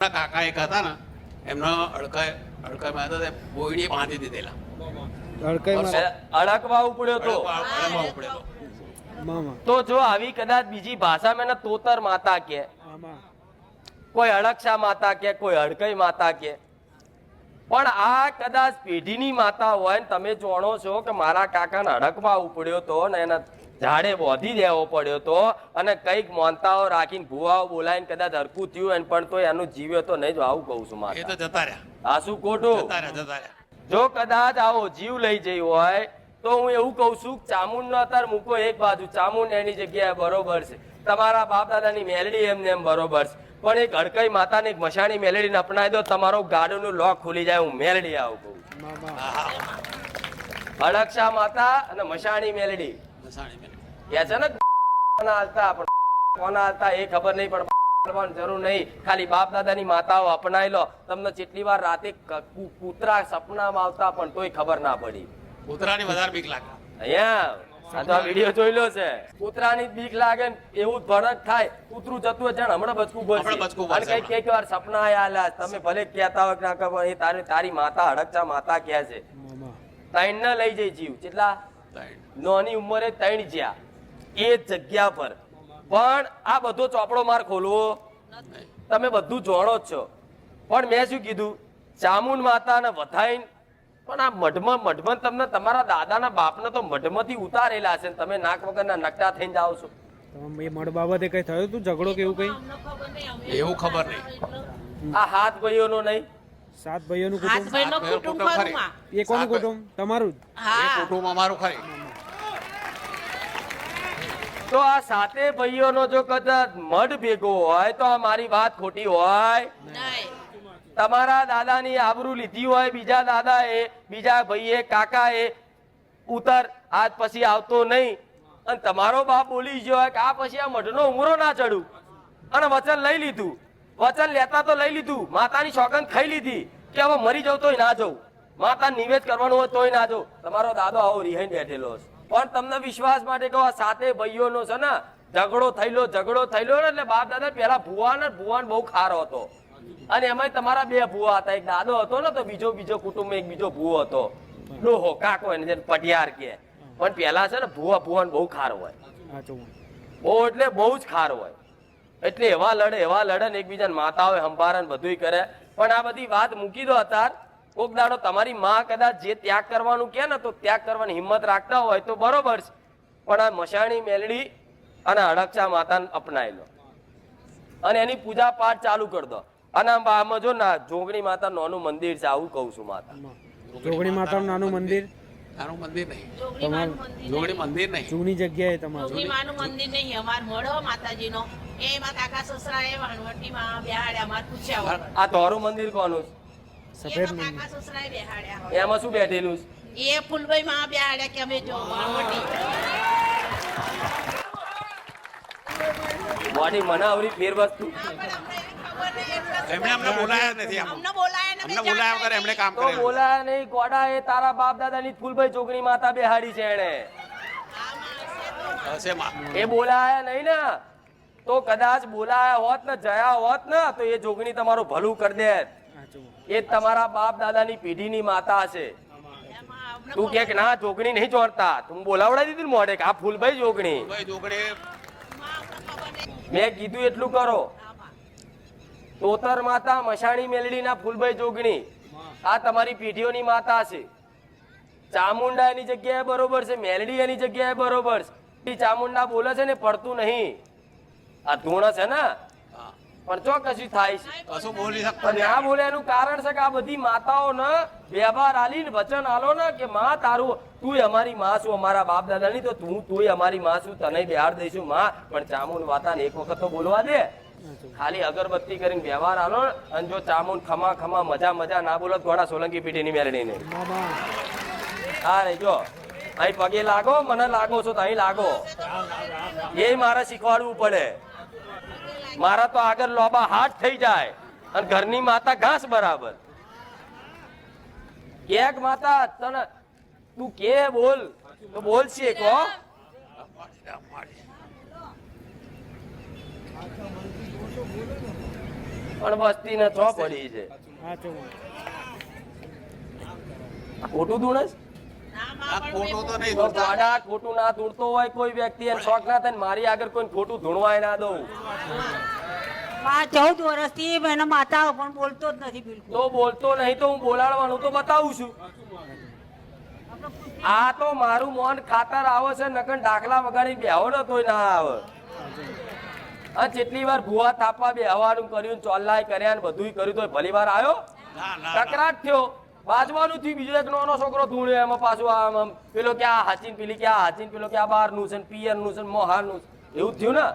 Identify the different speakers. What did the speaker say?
Speaker 1: કાકા એક હતા ને એમનો અડકાય અડકાયમાં હતા તે બોયડી બાંધી દીધેલા.
Speaker 2: અડકવા ઉપડ્યો તો?
Speaker 1: અડકવા- અડકવા ઉપડેલો.
Speaker 3: મામા.
Speaker 2: તો જો આવી કદાચ બીજી ભાષામાં એને તોતર માતા કે કોઈ અડકશા માતા કે કોઈ અડકઈ માતા કે. પણ આ કદાચ પેઢીની માતા હોય ને તમે જાણો છો કે મારા કાકાને અડકવા ઉપડ્યો તો ને એના ઝાડે બોધી દેવો પડ્યો તો અને કંઈક મોનતાઓ રાખીને ભુવાઓ બોલાવીને કદાચ હરકું થયું એમ પણ તો એનું જીવ્યો તો નહીં જો આવું કહું છું મારે
Speaker 1: તો જતા રહ્યા.
Speaker 2: આ શું ખોટું? જો કદાચ આવો જીવ લઈ જઈ હોય તો હું એવું કહું છું ચામુંડ નો અત્યારે મૂકો એક બાજુ ચામુંડ એની જગ્યાએ બરોબર છે. તમારા બાપ દાદાની મેલડી એમને એમ બરોબર છે. પણ એક હડકઈ માતાને એક મશાણી મેલડીને અપનાવી દો તમારો ગાડીનું લોક ખુલી જાય હું મેલડી આવું કહું અડક્ષા માતા અને મશાણી મેલડી.
Speaker 1: મસાણી
Speaker 2: છે ને કોના હાલતા? કોના હાલતા? એ ખબર નહીં પણ જરૂર નહીં. ખાલી બાપ દાદાની માતાઓ અપનાવી લો. તમને જેટલી વાર રાતે કૂતરા સપનામાં આવતા પણ તોય ખબર ના પડી.
Speaker 1: કૂતરાની વધારે બીક લાગે.
Speaker 2: અહીંયા? આ તો આ વીડિયો જોઈ લો છે. કૂતરાની બીક લાગે ને એવું જ ભરત થાય. કૂતરું જતું હોય જાણે હમણાં બચકું
Speaker 1: હમણાં
Speaker 2: અને કંઈક વાર સપના આયા તમે ભલે કહેતા હોય કે ના ખબર એ તારી તારી માતા હડકચા માતા કહે છે. લઈ જઈ જીવ. કેટલા. નાની ઉંમરે તૈણ જ્યાં. એ જ જગ્યા પર. પણ આ બધો ચોપડો માર ખોલવો. તમે બધું જોણો જ છો. પણ મેં શું કીધું? ચામુન માતાને વધાઈને. પણ આ મઢમાં મઢમાં તમને તમારા દાદાના બાપને તો મઢમાંથી ઉતારેલા છે તમે નાક વગરના નકટા થઈને જાઓ છો.
Speaker 3: એ મઢ બાબતે કઈ થયું તું? ઝઘડો કે એવું કઈ?
Speaker 1: એવું ખબર નહીં.
Speaker 2: આ હાથ ભાઈઓનો નહીં.
Speaker 3: સાત ભાઈઓનું કુટુંબ?
Speaker 1: સાત ભાઈનો
Speaker 4: કુટુંબ ખરું
Speaker 3: એ કોનું કુટુંબ? તમારું હા
Speaker 1: એ કુટુંબ અમારું ખરી.
Speaker 2: તો આ સાતે ભાઈઓનો જો કદાચ મઢ ભેગો હોય તો આ મારી વાત ખોટી હોય?
Speaker 4: નહીં.
Speaker 2: તમારા દાદાની આબરૂ લીધી હોય બીજા દાદાએ બીજા ભાઈએ કાકાએ ઉતર આજ પછી આવતો નહીં. અને તમારો બાપ બોલી ગયો હોય કે આ પછી આ મઢનો ઉમરો ના ચડું. અને વચન લઈ લીધું. વચન લેતા તો લઈ લીધું. માતાની સોગંદ ખાઈ લીધી. કે હવે મરી જાવ તોય ના જવું માતા નિવેદ કરવાનું હોય તોય ના જવું તમારો દાદો આવો રિહાઈ બેઠેલો છે. પણ તમને વિશ્વાસ માટે કહો આ સાતે ભાઈઓનો છે ને ઝઘડો થયેલો ઝઘડો થયેલો ને એટલે બાપ દાદા પેલા ભુવાન ને ભુવાન બહુ ખારો હતો. અને એમાંય તમારા બે ભુવા હતા. એક દાદો હતો ને તો બીજો બીજો કુટુંબ એક બીજો ભુવો હતો. ડોહો કાકો એને પટિયાર કે પણ પેલા છે ને ભુવા ભુવાન બહુ ખાર હોય. બહુ એટલે બહુ જ ખાર હોય. એટલે એવા લડે એવા લડે ને એકબીજાને માતાઓએ સંભાળે ને બધુંય કરે. પણ આ બધી વાત મૂકી દો અત્યાર કોક દાડો તમારી માં કદાચ જે ત્યાગ કરવાનું કે ને, તો ત્યાગ કરવાની હિંમત રાખતા હોય તો બરોબર છે. પણ આ મશાણી મેલડી અને અડક્ષા માતાને અપનાવી લો. અને એની પૂજા પાઠ ચાલુ કરી દો. અને આમાં જો ના, જોગણી માતા નાનું મંદિર છે, આવું કહું છું માતા.
Speaker 3: જોગણી માતાનું નાનું મંદિર.
Speaker 1: નાનું મંદિર નહીં. જોગણી મંદિર નહીં.
Speaker 3: જૂની જગ્યાએ તમારું.
Speaker 4: જોગણીમાનું મંદિર નહીં. અમાર મળો માતાજીનો. એમાં કાકા સસરા એ વાણવટીમાં બેહાડ્યા માર પૂછ્યા.
Speaker 2: આ તારું મંદિર કોનું
Speaker 3: સફેદ મંદિર.
Speaker 4: કાકા સસરા એ બેહાડ્યા
Speaker 2: એમાં શું બેઠેલું છે?
Speaker 4: એ ફૂલભાઈમાં બેહાડ્યા કે અમે જો વાણવટી.
Speaker 2: બોડી મને આવરી ફેર વસ્તુ
Speaker 4: પણ અમને
Speaker 1: બોલાયા નથી
Speaker 4: અમને બોલાયા
Speaker 1: અમને બોલાયા વગર એમણે કામ
Speaker 2: તો
Speaker 1: કરેલું
Speaker 2: બોલાયા નહીં. ગોડા એ તારા બાપ દાદાની ફૂલભાઈ ચોકડી માતા બેહાડી છે એણે.
Speaker 1: હશે માં.
Speaker 2: એ બોલાયા નહીં ને. તો કદાચ બોલાયા હોત ને જયા હોત ને તો એ જોગણી તમારું ભલું કરી દે એ તમારા બાપ દાદાની પેઢીની માતા છે. તું કે ના જોગણી નહીં જોડતા તું બોલાવડાવી દીધી મોઢે કે આ ફૂલભાઈ જોગણી. મેં કીધું એટલું કરો. તોતર માતા મશાણી મેલડીના ફૂલભાઈ જોગણી. આ તમારી પેઢીઓની માતા છે. ચામુંડા એની જગ્યાએ બરોબર છે મેલડી એની જગ્યાએ બરોબર છે. ચામુંડા બોલે છે ને પડતું નહીં. આ ધૂણ છે ને? પણ ચો કશું થાય છે.
Speaker 1: કશું બોલી શકતો
Speaker 2: ના બોલે એનું કારણ છે કે આ બધી માતાઓ ને વ્યવહાર આલીને વચન આલો ને કે માં તારું તું અમારી માં છું અમારા બાપ દાદાની તો તું તું અમારી માં છું તને બિહાર દઈશું માં. પણ ચામુંડ માતાને એક વખત તો બોલવા દે. ખાલી અગરબત્તી કરીને વ્યવહાર આલો અને જો ચામુંડ ખમા ખમા મજા મજા ના બોલો ઘોડા સોલંકી પીટીની મેળવીને
Speaker 3: મામા
Speaker 2: હા રે, જો. અહીં પગે લાગો, મને લાગો છો તો અહીં લાગો. એ મારે શીખવાડવું પડે. મારા તો આગળ લોબા હાથ થઈ જાય, અને ઘરની માતા ઘાસ બરાબર. કેક માતા, તને તું કે બોલ, તો બોલ છે કો પણ વસ્તી ને છો પડી છે.
Speaker 3: તો.
Speaker 2: ખોટું
Speaker 4: ધૂણે
Speaker 1: ખોટું તો
Speaker 2: તો ના ધૂણતો હોય કોઈ વ્યક્તિ એને શોખ ના થાય મારી આગળ કોઈ ખોટું ધૂણવાય ના દઉં.
Speaker 5: ચૌદ વર્ષથી એના માતા પણ બોલતો જ નથી બિલકુલ.
Speaker 2: તો બોલતો નહીં તો હું બોલાડવાનું તો બતાવું છું. આ તો મારું મોન ખાતર આવે છે નકર દાખલા વગાડી બેહો ને તોય ના આવે. આ જેટલી વાર ભૂવા થાપવા બેહવાનું કર્યું ચોલ્લાય કર્યા ને બધુંય કર્યું તો ભલી વાર આવ્યો? કકરાટ થયો. બાજવાનું થયું બીજો એક નાનો છોકરો ધૂણ્યો એમાં પાછું આમ પેલો ક્યાં હાચીન પેલી ક્યાં હાચીન પેલો ક્યાં બહારનું છે ને પિયરનું છે ને મોહારનું છે. એવું થયું ને?